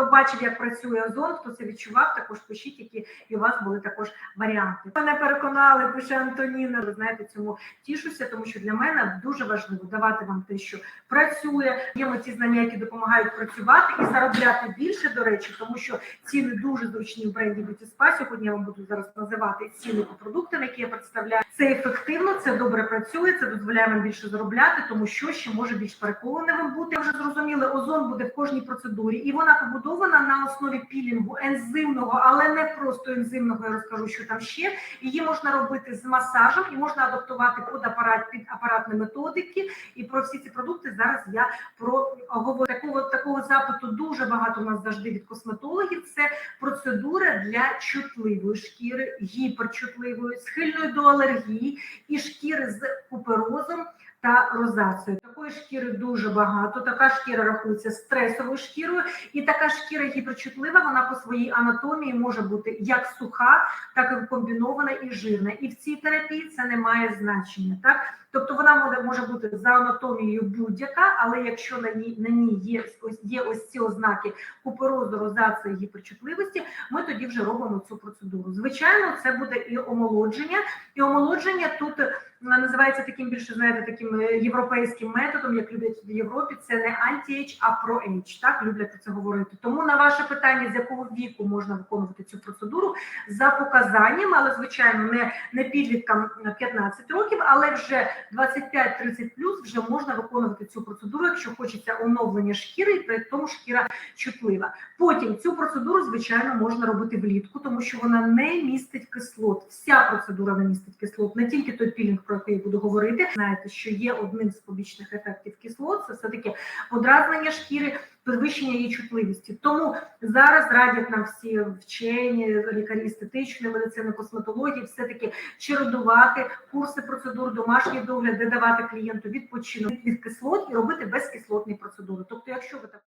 Хто бачив, як працює озон, хто це відчував, також пишіть, які і у вас були також варіанти. Мене переконали, пише Антоніна. Ви знаєте, цьому тішуся, тому що для мене дуже важливо давати вам те, що працює. Є ці знання, які допомагають працювати і заробляти більше. До речі, тому що ціни дуже зручні в бренді Spa. Сьогодні я вам буду зараз називати ціни по продуктам, які я представляю. Це ефективно, це добре працює, це дозволяє вам більше заробляти, тому що ще може більш переконливим бути. Вже зрозуміли, озон буде в кожній процедурі, і вона побудована на основі пілінгу ензимного, але не просто ензимного. Я розкажу, що там ще її можна робити з масажем і можна адаптувати під апарат під апаратні методики. І про всі ці продукти зараз я про говорю. Такого такого запиту дуже багато у нас завжди від косметологів. Це процедура для чутливої шкіри, гіперчутливої, схильної до алергії і шкіри з куперозом та розацією. Такої шкіри дуже багато. Така шкіра рахується стресовою шкірою, і така шкіра гіперчутлива. Вона по своїй анатомії може бути як суха, так і комбінована і жирна. І в цій терапії це не має значення. Так, тобто вона може, бути за анатомією будь-яка, але якщо на ній на ній є ось є ось ці ознаки куперозу, розації, гіперчутливості, ми тоді вже робимо цю процедуру. Звичайно, це буде і омолодження, і омолодження тут називається таким більше, знаєте, таким е, європейським методом, як люблять в Європі. Це не анті-ейдж, а про-ейдж, Так люблять про це говорити. Тому на ваше питання, з якого віку можна виконувати цю процедуру за показанням, але звичайно, не не підліткам 15 років, але вже 25-30 плюс вже можна виконувати цю процедуру, якщо хочеться оновлення шкіри, і при тому шкіра чутлива. Потім цю процедуру, звичайно, можна робити влітку, тому що вона не містить кислот. Вся процедура не містить кислот, не тільки той пілінг, про який я буду говорити. Знаєте, що є одним з побічних ефектів кислот, це все таки подразнення шкіри. Підвищення її чутливості, тому зараз радять нам всі вчені, лікарі естетичної медицини, косметології, все таки чередувати курси процедур, домашній догляд, де давати клієнту відпочинок від кислот і робити безкислотні процедури. Тобто, якщо ви так.